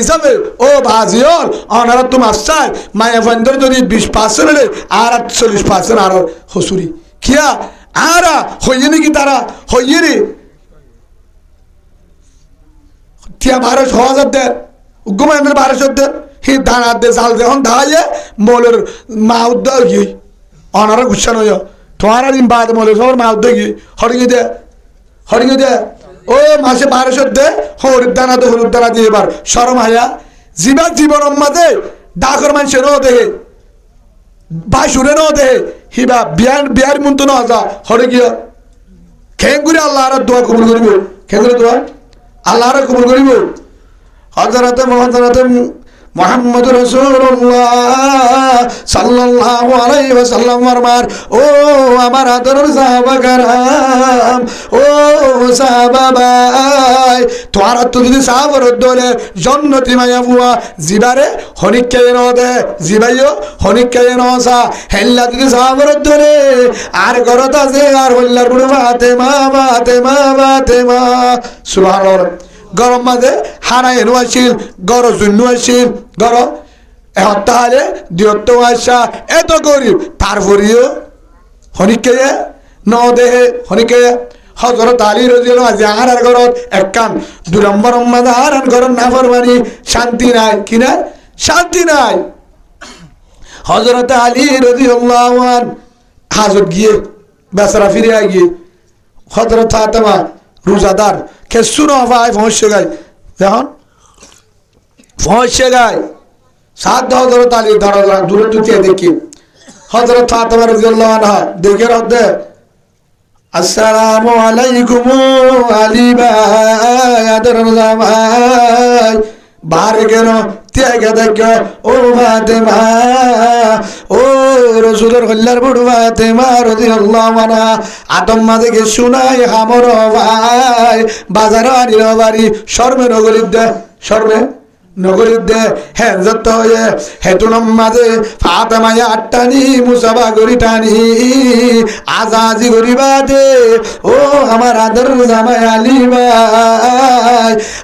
হিসাবে, ও ভাজিওর অনারা তো মাস্টার মায়া ফন্দর যদি বিশ পার্সেন্ট হলে আর চল্লিশ পার্সেন্ট আর হসুরি। কিয়া? আরা, হইয়ে নাকি তারা? হইয়ে রে। তিয়া বারোশ হাজার দেয় ঘুমাইনের বারোশো দেয় হি দানা দে, জাল যখন দাঁড়াইয়ে মোলের মা উদ্ধার গিয়ে অনারা গুচ্ছানো তোমার দিন বাদ মোলের সবার মা উদ্ধার গিয়ে হরিয়ে দে। হরিয়ে দে। ও মাসে বারোশো দে হলুদ দানা তো হলুদ দানা দিয়ে এবার সরম হায়া। জীবা জীবন মাঝে ডাকর মানুষের ন দেহে ভাই সুরে ন দেহে, হিবা বিয়ার বিয়ার মন্ত নজা যা হরে গিয়া খেঙ্গুরি আল্লাহ আর দোয়া কবুল করিব। খেঙ্গুরি দোয়া? আল্লাহ আর কবুল করিব? হজরাতে হজরতে মোহাম্মদ রসুল্লাহ ও আমার আদরের সাহাবা ও সাহাবা ভাই তো যদি সাহাবার দলে জন্নতি মায়া বুয়া জিবারে হনিকে ন দে জিবাইও হনিকে ন সা, হেল্লা যদি সাহাবার দলে আর গরত আছে আর হল্লার বুড়ো ফাতেমা ফাতেমা ফাতেমা। সুবহানাল্লাহ। গরম মাঝে হারাই এনো আসিল গর শূন্য আসিল গর এহত্তা হালে দিয়ত্ত আসা এত গরিব তারপরেও হনিকে দেহে হনিকে হজরত আলী রজিল আজি ঘরত এক কান, দু নম্বর আর আর ঘরত না ফরমানি শান্তি নাই, কি না শান্তি নাই। হজরত আলী রজিউল্লাহ হাজত গিয়ে, বেচারা ফিরে গিয়ে হজরত ফাতেমা রোজাদার। খেসু ভাই পৌঁছে গাই দেখুন পৌঁছে গাই সাত হজরত আলী ধরা দূরে দুটিয়ে দেখি। হজরত ফাতেমা রাদিয়াল্লাহু আনহা, দেখে রদে আসসালামু আলাইকুম আলী ভাই, আদর ভাই। বাহারে গেল ত্যাগে দেখ ও ফাতেমা, ও রসুলের হল্লার বুড়ু ফাতেমা রদি আল্লাহ মানা আদম মাঝে গে শুনাই, হামর ভাই বাজার আনিল বাড়ি শর্মে নগরীর দে শর্মে? নগরীর দে হ্যাঁ যত হয়ে হেতুনম মাঝে ফাতেমায় আটটানি মুসাবা গরি টানি, আজাজি গরিবা দে ও আমার আদর জামাই আলী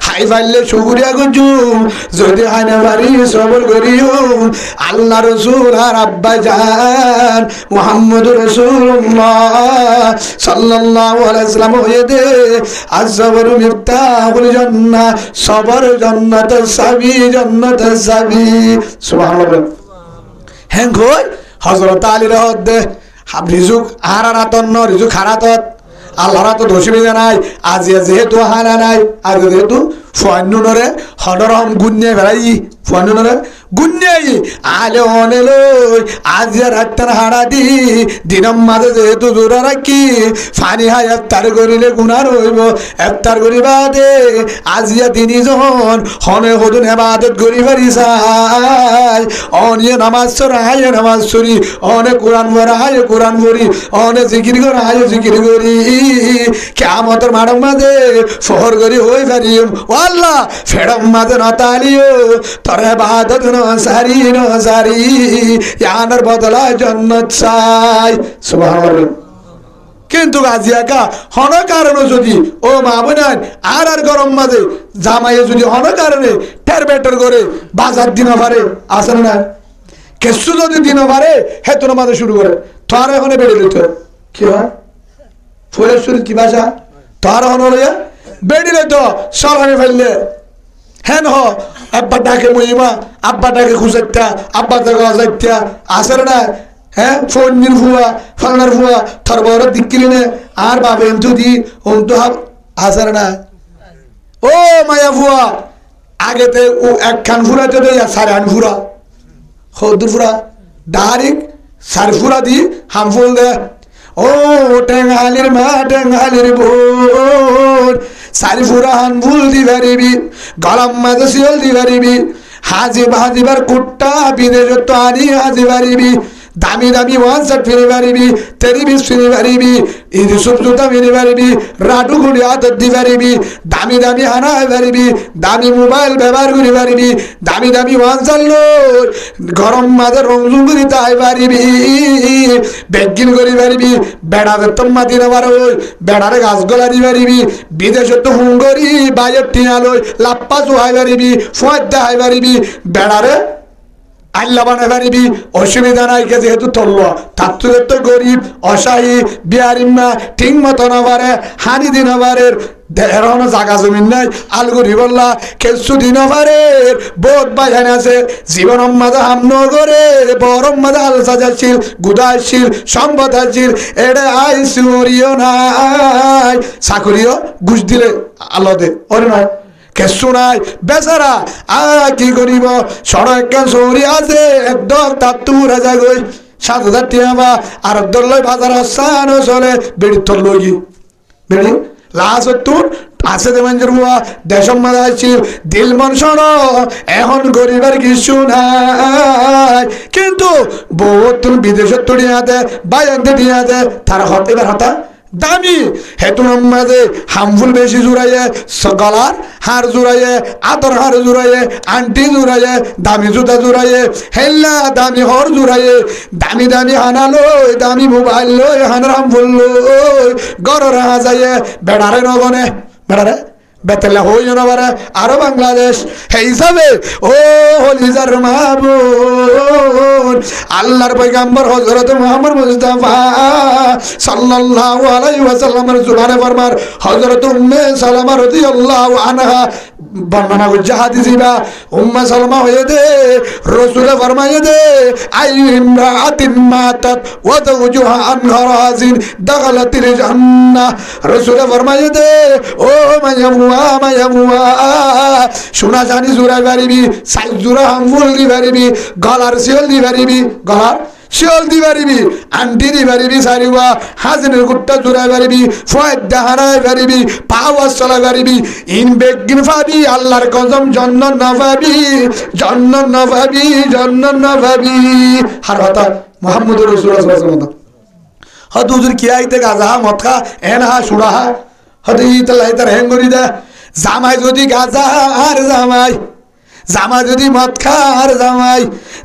হাই ফাইলে সুগুরিয়া গুজুম, যদি হাইনা বাড়ি সবর করিও। আল্লাহ রসুল আর আব্বা জান, মোহাম্মদ রসুল্লাহ সাল্লাল্লাহু আলাইহি সাল্লাম হয়ে দে। আজ সবর মিফতাহুল জান্নাহ, সবর জান্নাত সাবি জান্নাত যাবি সুবহানাল্লাহ হ্যাঁ কই হযরত আলী রহত দে রিজুক আর রাতন্ন রিজুক হারাতত। আল্লাহরা তো দোষিবিধা নাই আজি যেহেতু হারা নাই, আর যেহেতু ফুয়ান্নুনরে গুণ নিয়ে বেড়াই ফুয়ান্নুনরে গুন্যাই, আলে অনে লই, আজি রাত্তার হাড়া দি, দিনম মাঝে যেহেতু জোরা রাখি, ফানি হাই এফতার করিলে গুণার হইব এফতার করিবা দে আজিয়া তিনিজন হনে হদুন হেবাদত করি পারি চাই অনিয়ে নামাজ চর হায় নামাজ চরি অনে কোরআন ভরা হায় কোরআন ভরি অনে জিকির করা, হায় জিকির করি। কেমতর মাডম মাঝে ফহর করি হই পারিম ও আল্লাহ, ফেডম মাঝে নতালিও তরে বাদত ন সারি ন সারি কিন্তু গাজিয়াকা হন কারণে যদি, ও মা বোনান আর আর গরম মাঝে জামাইয়ে যদি হন কারণে টের বেটার করে বাজার দিন পারে আসে না কেসু যদি দিন পারে হে মাঝে শুরু করে। তোর এখন বেড়ে দিত। কি হয়? ফুলের শরীর কি ভাষা তোর এখন হলো বেড়ে দিত, সরানি ফেললে। হ্যাঁ হ আব্বা ডাকে মহিমা আব্বা ডাকে খুঁজাইতা আব্বা ডাকে অজাইতা আসে না হ্যাঁ ফোন নির ফুয়া, ফালনার ভুয়া থর বড় দিক্কিলি নে, আর বাবে যদি ওম তো হাব আসে না ও মায়া ফুয়া, আগেতে ও একখান ফুরাতে দেয় সাড়ে আন ফুরা। হদুর ফুরা ডাইরেক্ট সার ফুরা দি হাম ফুল দে ও মা টেঙ্গালির বোন। সারি ফুরাহান ভুল দি পারিবি গরম মাঝে শিয়ল দি পারিবি হাজি হাজিবার কুট্টা, বিদেশ তো আনি হাজি পারিবি দামি দামি ওয়ান সেট ফিরে পারিবি তেরি বিষ ফিরে পারিবি ইদি সুপ জুতা ফিরে পারিবি রাডু গুড়ি হাতত দি পারিবি দামি দামি হানা পারিবি দামি মোবাইল ব্যবহার করি পারিবি দামি দামি ওয়ান চাল্লো গরম মাঝে রংজুং করি তাই পারিবি বেগিন করি পারিবি বেড়াতে তো মাতি নেবার ওই, বেড়ারে গাছ গলা দি পারিবি বিদেশে তো হুঙ্গরি বাইরের টিয়ালই লাপ্পা চুহাই পারিবি ফুয়ার দেখাই পারিবি বেড়ারে আল্লাহ বানাই পারিবি অসুবিধা নাই কে যেহেতু তল্ল তার তো তো গরিব অসাহী বিহারিমা ঠিক মতো না পারে হানি দিন পারে এরকম জাগা জমিন নাই আলগুড়ি বললা কেসু দিন পারে বোধ বাজান আছে। জীবন মাঝে হামন করে বরম মাঝে আল সাজাচ্ছিল গুদাইছিল সম্পদ আছিল এড়ে আই সুরিও নাই চাকরিও ঘুষ দিলে আলোতে ওরে নয় কেসু নাই বেচারা আ কি করিব? আছে একদম তুর গই। সাত হাজার টিয়া বা, আর দল্লই বাজার আসান চলে। বেড়ি তোর লগি বেড়ি? লাশ তুর, আছে দেবেন্দ্র বুয়া। দেশম দিল মন শোনো, এখন গরিবের কিছু নাই। কিন্তু বহুত তুমি বিদেশত তুড়িয়াতে বাইরে দিয়াতে তার হতে, এবার হতা। দামি। হেতু মাঝে হামফুল বেশি জুড়াইয়ে গলার হার জুড়াইয়ে, আতর হার জুড়াইয়ে, আন্টি জুড়াইয়ে, দামি জুতা জুড়াইয়ে, হেল্লা দামি হর জুড়াইয়ে, দামি দামি হানা লই, দামি মোবাইল লই, হানার হামফুল লই গড়র হাজাইয়ে বেড়ারে নগনে, বেড়ারে? বেতেলা হই নবারে আরও বাংলাদেশ। হে হিসাবে, ও হলিজার মাহবুব আল্লাহর পয়গাম্বর হযরত মুহাম্মদ মুস্তাফা সাল্লাল্লাহু আলাইহি ওয়াসাল্লামের জুবানে ফরমার হযরত উম্মে সালামা রাদিয়াল্লাহু আনহা বর্ণনা করছে হাদিসি বা, উম্মে সালামা হয়ে দে, রাসূলে ফরমায়ে দে, আই ইমরাআতিন মাতাত ওয়া যাওজুহা আন গরাজিন দাখালাতিল জান্নাহ। রাসূলে ফরমায়ে দে, ও মায়ামুয়া জুরাই পারিবি সাইজ দি পারিবি গলার দি পারিবি গলার দি পারিবি আন্টি দি পারিবি সারিবা গুট্টা পারিবি পারিবি পাওয়ার পারিবি ইন বেগিন ফাবি, আল্লাহর কসম জন্ন না পাবি জন্ন না পাবি জন্ন না পাবি হার কথা মোহাম্মদ রসুল্লাহ সাল্লাল্লাহু হয়তো হুজুর কি আইতে গাজা হা মদ খা এন হা সুড়া হা হয়তো ই তার হ্যাং করি দা জামাই যদি গাজা আর জামাই জামাই যদি মদ খা আর জামাই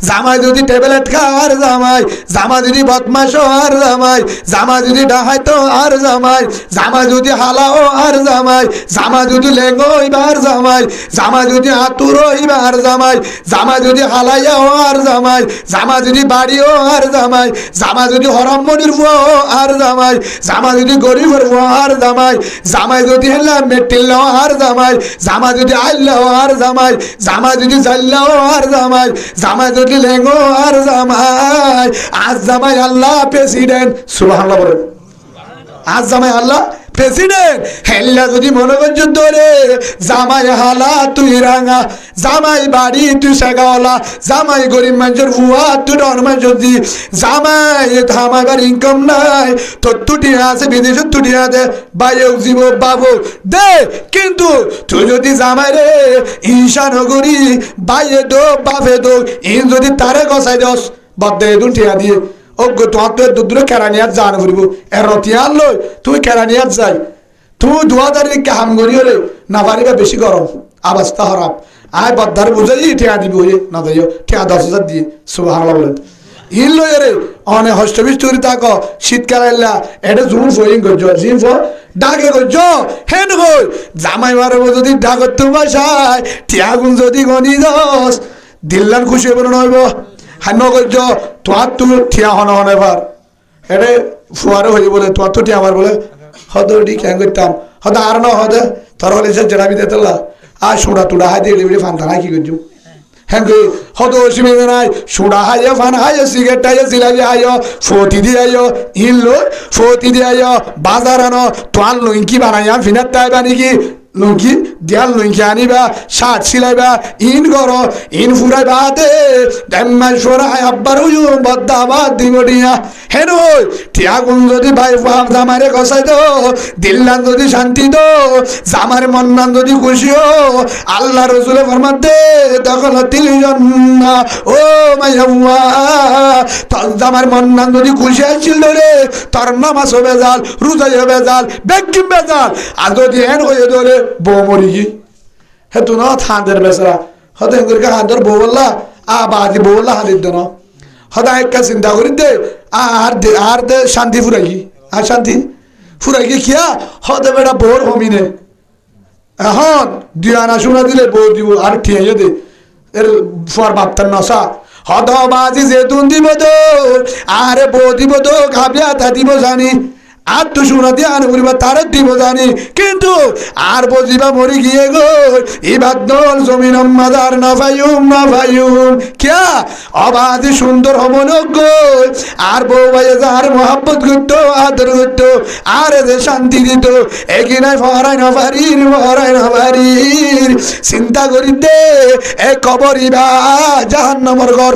জামাই যদি ট্যাবলেট খা আর জামাই জামা যদি বদমাস আর জামাই জামা যদি ডাহাইতো আর জামাই জামা যদি হালাও আর জামাই জামা যদি লেঙ্গো আর জামাই জামা যদি আতুর আর জামাই জামা যদি হালাইয়াও আর জামাই জামা যদি বাড়িও আর জামাই জামা যদি হরমনির ফুয়াও আর জামাই জামা যদি গরিবের ফুয়া আর জামাই জামাই যদি হেলা মেটিল্লাও আর জামাই জামা যদি আল্লাহ আর জামাই জামা যদি জাল্লাও আর জামাই জামা যদি লেঙ্গো আর জামাই। আজ জামাই আল্লাহ প্রেসিডেন্ট সুবাহ বলেন। আজ জামাই আল্লাহ প্রেসিডেন্ট, হেল্লা যদি মনে করছ ধরে জামাই হালা তুই রাঙা, জামাই বাড়ি তুই সেগাওয়ালা জামাই গরিব মানুষের ভুয়া তুই ডরমাই যদি জামাই ধামাই ইনকাম নাই, তোর তুটি আছে, বিদেশে তুটি আছে বাইরে জীব বাবু, দে, কিন্তু তুই যদি জামাই রে, ঈশা নগরী, বাইরে দো, বাপে দো ইন যদি তারে গসাই দস বদে দুন ঠিয়া দিয়ে। অজ্ঞ তোমার তো দুদূরে কেরানিয়াত জান ফুরিব এর রতিয়ার লই তুই কেরানিয়াত যাই তুই দুয়া তারিখকে হাম করি হলে না পারিবা বেশি গরম আবাস্তা হরাম আয় বদ্ধার বুঝাই ঠিয়া দিবি হয়ে না দিও ঠিয়া দশ হাজার দিয়ে সুবাহ বলেন ইন লই রে অনে হষ্ট বিস্তুরি তাক শীতকাল এলা এটা জুন ফইং গজ জিম ফ ডাকে গজ হেন গই জামাই মারব যদি ডাকত তোমার সাই ঠিয়া গুণ যদি গনি দস দিল্লান খুশি হইব নইব হান্য গজ তোমার তো ঠিয়া হন হন এবার। এটা ফুয়ারে হয়ে বলে তোমার তো ঠিয়া আমার বলে, হদ ডি ক্যাং করতাম? হদ আর ন হদ তোর হলে সে জেরা বিদে তোলা। আর সুড়া তুড়া হাই দিয়ে লিবি ফান্তা নাই কি করছু? হ্যাঁ হদ অসুবিধা নাই, সুড়া হাইয় ফান হাইয় সিগারেট হাইয় জিলাবি হাইয় ফতি দি আইয় ইন লো ফতি দি আইয় বাজার আনো তোয়াল লইঙ্কি বানাইয়া ফিনার তাই বানি কি? লুঙ্কি দিয়াল লুঙ্কি আনিবা শার্ট সিলাইবা ইন কর ইন ফুরাইবা দে। দেম্মা সরাই আব্বার উয়ুন বদ্দাবাদ দিব দিয়া হেন টিয়াগুন যদি ভাই বাপ জামারে কষাই দো, দিল্লান যদি শান্তি দো জামার মন্নান যদি খুশিও আল্লাহ রসুলে ফরমাত দে, দখল তিল জন্না। ও মাই মাইয়া তোর জামার মন্নান যদি খুশি আসছিল রে, তোর নামাজ হবে জাল, রোজাই হবে জাল বেগিম বেজাল। আর যদি হেন হয়ে ধরে বউ মরি গি হে তু না থাঁদের বেসরা হতে করে হাঁদের বউ বললা আ বাদি বউ বললা হাঁদির দেন হদা একটা চিন্তা করি দে আর দে আর দে শান্তি ফুরাই আর শান্তি ফুরাই গিয়ে খিয়া হদে বেটা বোর হমিনে এখন দুই আনা শোনা দিলে বউ দিব আর ঠিয়াইয়ে দে এর ফর বাপ্তার নসা হদ বাজি যে তুন দিব তো আরে বউ দিব তো খাবিয়া তা দিব জানি আর তো শোনা দিয়ে আনে বলিবা তার দিব জানি। কিন্তু আর বজিবা মরি গিয়ে গো, ইবাদ দল জমিন মাদার না ভাইউম না ভাইউম কিয়া? অবাধি সুন্দর হমনজ্ঞ আর বউ ভাই যার মহাব্বত করতো আদর করতো আর যে শান্তি দিত একই নাই ফহরাই না পারির ফহরাই না পারির চিন্তা করি দে এ কবরিবা জাহান্নামর ঘর।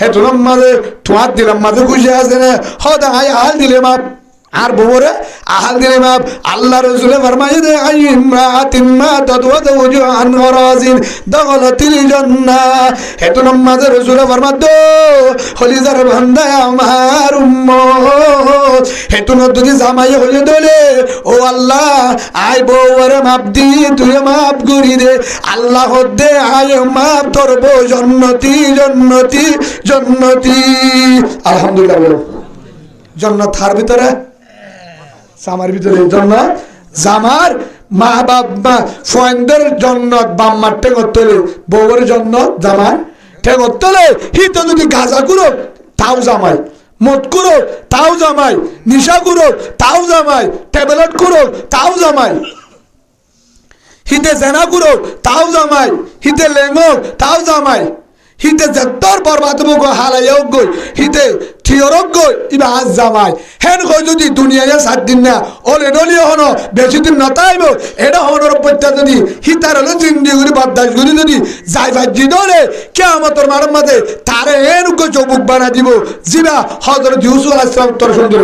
হে তোমার মাঝে তোমার দিলাম মাঝে খুশি আছে না? হদা আই আহাল দিলে মাপ। আর বউরে, আহাল দিলে মাপ। আল্লাহ রসুলে ফরমাই দে আই ইমরাতিন মা তাদওয়াত ওজুহান ওয়ারাজিন দখলতিল জান্নাহ। হে তোমার মাঝে রসুলে ফরমাত দো হলিজার বান্দা আমার উম্মত। হে তোমার যদি জামাই হলে দলে ও আল্লাহ আই বউরে মাপ দি, তুই মাপ করি দে। আল্লাহ দে আয়, মাপ তোর বউ জন্নতি জন্নতি জন্নতি। আলহামদুলিল্লাহ বলো। জন্নত থার ভিতরে? জামার ভিতরে জন্নত? জামার মা মা, ফয়েন্দের জন্নত বাম্মার জন্নত, জামার যদি গাজা করো তাও জামাই। মদ করো তাও জামাই। নিশা করো তাও জামাই। ট্যাবলেট করো তাও জামাই। হিতে জেনা করো তাও জামাই। হিতে লেঙ্গর তাও জামাই। হিতে যেতর বরবাদ হালাইও গই, হিতে থিয়রক গই ইবা আজ জামাই। হেন কই যদি দুনিয়ায় সাত দিন না ওলে ডলি হন, বেশি দিন এটা হনর পত্যা যদি, হিতার হলো জিন্দি গুলি বদাস গুলি যদি যাই ভাজি দলে কে আমাদের মার মাঝে তারে এন গো চবুক বানা দিব। জিবা হজরত ইউসুফ আলাইহিস তোর সুন্দর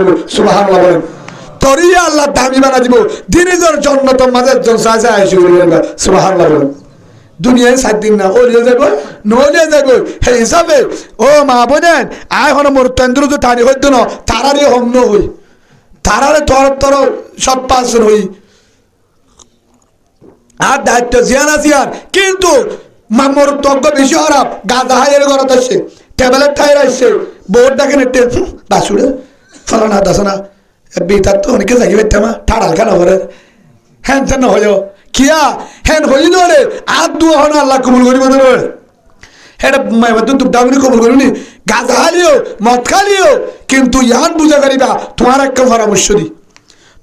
বলেন। তরিয়া আল্লাহ দামি বানা দিব। দিনের জন্য মাঝে জলসা আছে আইসি বলেন। দুনিয়ায় সাত দিন না। ওলিয়ে যাব নলিয়ে যাব সেই হিসাবে, ও মা বোনেন আয় হন মোর তেন্দ্র তো টানি হইতো না, তারারে হম ন হই। তারারে তর তর সব পাশ হই। আর দায়িত্ব জিয়ান আসিয়ান কিন্তু মামর তজ্ঞ বেশি খারাপ। গাদা হাইয়ের ঘরত আসছে ট্যাবলেট ঠাইর আসছে। বোর্ড ডাকে নেটে বাসুড়ে ফলানা দাসনা বিতার তো অনেকে জাগি পেতামা ঠাড়াল হ্যান তেন হয়ে কিয়া? হেন হই নরে আর দু হন আল্লাহ কবুল করিব ধরে হেটা মাইবা তো দুটা করে কবুল করিনি। গাঁজা খালিও মদ খালিও। কিন্তু ইয়ান বুঝা করিবা, তোমার একটা পরামর্শ দি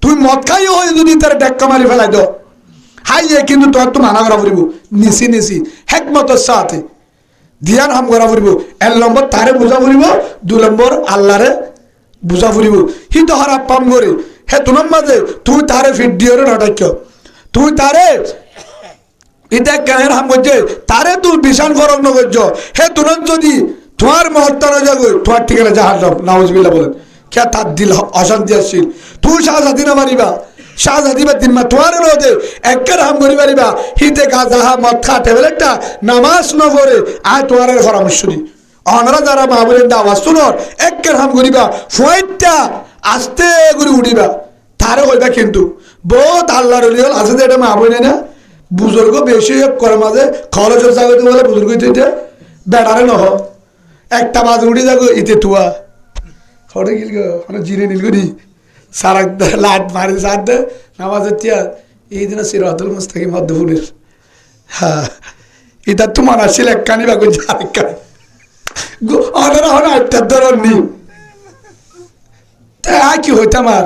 তুমি মদ খাইও হয়ে যদি তার ডেক্কা মারি ফেলাই দাও। হাইয়ে কিন্তু তোমার তো মানা করা পড়িব। নিশি নিশি হেকমতর সাথে। ধ্যান হাম করা পড়িব। এক নম্বর তারে বুঝা পড়িব, দু নম্বর আল্লাহরে বুঝা পড়িব। সি তো হারা পাম করে, হে তোমার মাঝে তুই তারে ফিট রে নটাক্য তুই তারে এটা কেন হাম করছে? তারে তুই বিশাল ফরক নগর্য হে তুরন্ত যদি তোমার মহত্তা না যাগো তোমার ঠিকানা জাহাজ নাউজবিল্লা বলেন। কে তার দিল অশান্তি আসছিল। তুই শাহজাদি না মারিবা? শাহজাদি বা দিন মা, তোমার রোদে একের হাম করি পারিবা হিতে গাজাহা মদ খা টেবলেটটা নামাজ ন করে আয় তোমার পরামর্শ দি। অনরা যারা মা বলেন আওয়াজ শুনর একের হাম করিবা, ফুয়াইটটা আস্তে করে উঠিবা। তারে কইবা কিন্তু বহুত আল্লাহর হল। আছে যে এটা মা বলে না? বুজুর্গ বেশি করে মাঝে। খরচের জায়গাতে বলে বুজুর্গ ইতে বেড়ারে নহ। একটা মাঝে উঠে যাগো ইতে তুয়া খড়ে গিল মানে জিরে নিল গো নি। সারাক লাট মারি সার দে, নামাজের তিয়া এই দিন সিরাতুল মুস্তাকিম মধ্যপুরের হ্যাঁ। এটা তোমার আসলে একখানি বা গুঞ্জা আরেকখানি অনেরা হন আটটার ধরন নি। কি হইতাম আর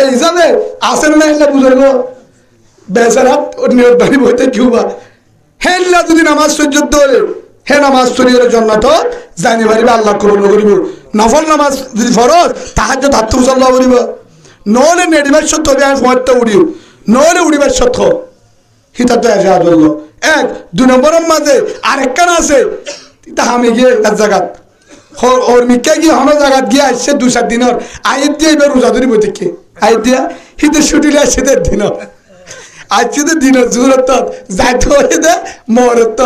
এই আসেন না এলে বুঝার বেচারাত নিয়ত বাড়ি বইতে কিউ বা হেল্লা যদি নামাজ সহ্য হে নামাজ শরীরের জন্য তো জানি পারিবে আল্লাহ কবুল করিব নফল নামাজ যদি ফরজ তাহার যে ধাত্তু মুসল্লাহ করিব নহলে নেডিবার সত্য হবে, আমি ফমাত্তা উড়িও নহলে উড়িবার সত্য। হিতাতে এসে আদল এক, দুই নম্বরের মাঝে আরেকখান আছে। তা আমি গিয়ে এক জায়গাত ওর মিকা গিয়ে হন জায়গাত গিয়ে আসছে দু চার দিনের আয়ের দিয়ে এবার রোজা ধরি বই আয়ের দিয়া হিতে ছুটিলে আসছে দের দিন। আজকে তো দিন জোরত যাইতে হয়ে দে মরত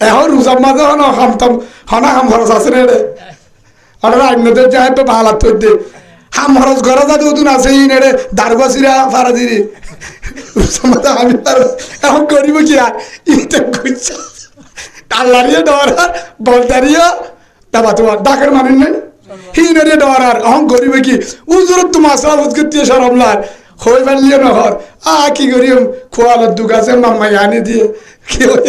এখন রোজার মাঝে হন হামতাম হনা, হাম খরচ আছে রে। রে হঠাৎ আইনদের যাই তো ভালো তো দে হাম খরচ ঘরে যাতে ওতুন আছে ই নেড়ে দারগছিরা ফারা দিরি। রোজার আমি এখন করিব কি আর? ইটা গুচ্ছা টাল্লারিও ডরার বলতারিও দাবা তোমার, ডাকের মানেন নাই। হিনারে ডরার অহং করিব কি উজরত তো মাসলা বুঝ করতে সরমলার হই পারলিও নহর আ কি করিম খোয়ালের দুগ আছে মাম্মাই আনি দিয়ে কি হই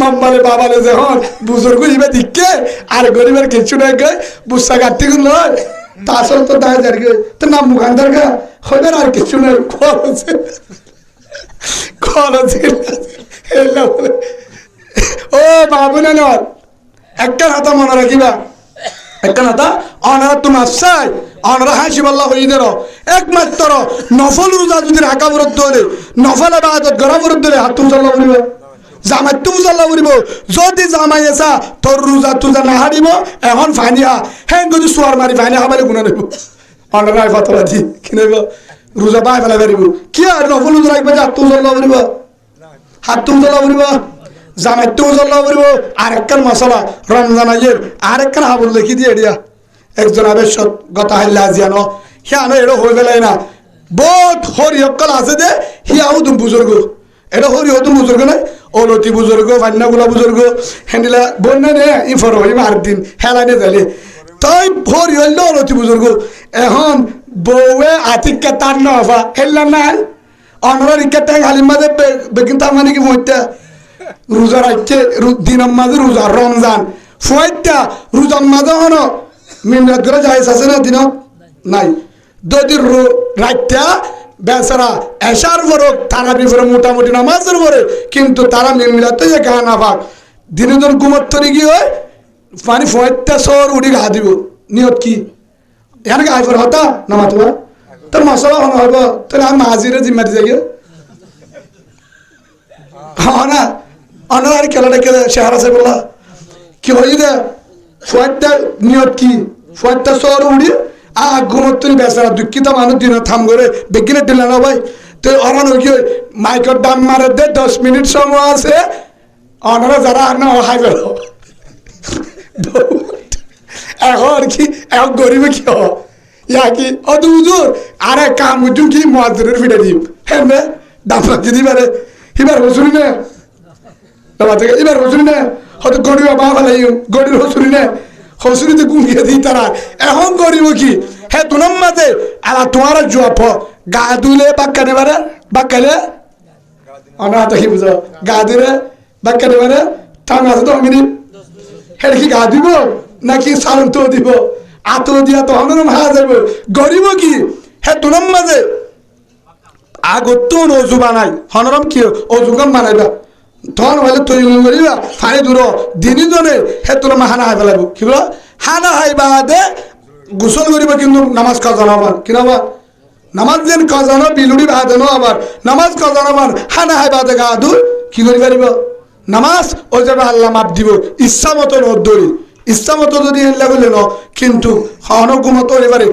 মাম্মারে বাবারে যখন বুজুর্গ ইবে দিকে আর গরিবের কিছু নাই গে বুসা কাটতে গুলো লয় তা দায় যার গে তো নাম মুখান্দার গা হইবার আর কিছু নাই খোয়াল আছে খোয়াল আছে ও বাবু না একটা হাতা মনে রাখিবা একমাত্র নফল রোজা যদি রাখা বরত ধরে, নফল আবাদত গড়া বরত ধরে, হাত চাল্লা করিব। জামাই তুমি চাল্লা করিব। যদি জামাই এসা, তোর রোজা তুজা না হারিব, এখন ফানিয়া হ্যাঁ যদি সোয়ার মারি ফানিয়া হাবারে গুণা নেব। বাদি কিনেব রোজা পাই ফেলা পারিব কি আর নফল রোজা রাখবে হাত তুমি চাল্লা করিব? হাত তুমি জ্বলা করিব? জামাইতো জ্বলা করিব আর একখান মশলা, রমজান আইয়ের আর একখান হাবুল লিখি দিয়ে দিয়া। একজন আবেশত গতা হাইলা আজিয়ানো সিয়ানো এড়ো হয়ে গেলাই না। বহুত হরি অকল আছে যে হিয়াও তুমি বুজুর্গ। এটা হরি হতুন বুজুর্গ নাই, অলতি বুজুর্গ ফান্নাগুলা বুজুর্গ। হেন্দিলা বন্যা নে ই ফর হই মার দিন, হেলা নে জালে। তই হরি হইল অলতি বুজুর্গ এখন বউয়ে আতিককে তার নফা হেললা নাই। অনরার ইকাতে হালিম মাঝে বেকিন তার মানে কি মইতা রোজা রাখছে দিনের মাঝে রোজা, রমজান। ফুয়াইতা রোজার মাঝে হন মিনরাত করে যাই আছে না দিন নাই। যদি রাখতা বেচারা এসার পরক তারা বিপরে মোটামুটি নামাজের পরে কিন্তু তারা মিমিলাতে যে গা না পাক দিনে দিন ঘুমত্তরি কি হয়? মানে ফুয়াইতা সর উড়ি গা দিব। নিয়ত কি? এখানে গায়ে পর হতা? নামা তোমার তোর মশলা হন হইব তাহলে আমি হাজিরে জিম্মাতি যাই হ্যাঁ না। অনার আর খেলাটা খেলে শেহার আছে বলা। কি হই দে ফুয়ারটা নিয়ত কি? ফুয়ারটা সর উড়ি, আ ঘুমত্তরি বেচারা দুঃখিত মানুষ দিন থাম করে বেগিনে দিলে না ভাই। তো অরান কি মাইকর দাম মারে দে, দশ মিনিট সময় আছে। অনারা যারা আর না হাই বেরো এখন কি, এখন গরিবে কি হ ইয়া কি? অত উজুর আরে কাম উজুর কি মহাজুরের ফিরে দিব হ্যাঁ দাম যদি পারে এবার হসুরি নে। থেকে এবার হসুরি নে, হয়তো গরিব বা ফেলাই গরিব হসুরি নে। হসুরিতে গুঙ্গিয়ে দিই তারা। এখন গরিব কি? হ্যাঁ তুনাম মাঝে আর তোমার জুয়াপ গা ধুলে বাক্কা নেবারে বাক্কালে অনাথ কি বুঝো, গা ধুলে বাক্কা নেবারে টান আছে তো মিনিট হেঁটে কি গা দিব, নাকি সালন তো দিব। আতো দিয়া তো হনরম হা যাব গরিব কি? হে তুনম মাঝে। আগত অজু বানাই। হনরম কি? অজু কাম বানাইবা। তখন হলে তৈরি করিবা ফানি দূর দিনই জনে হে তোর হানা হাই পেলাব কি বলো? হানা হাই বাদে গোসল করিব কিন্তু নামাজ কাজানো আবার। কি নামা নামাজ যেন কাজানো, বিলুড়ি বাদেনো আবার। নামাজ কাজানো আবার, হানা হাই বাদে গা দু কি করি পারিব? নামাজ ও যাবে আল্লাহ মাপ দিব, ইচ্ছা মতো নদরি ইচ্ছা মতো যদি এলা করলে ন, কিন্তু হনগুমত হতে পারে।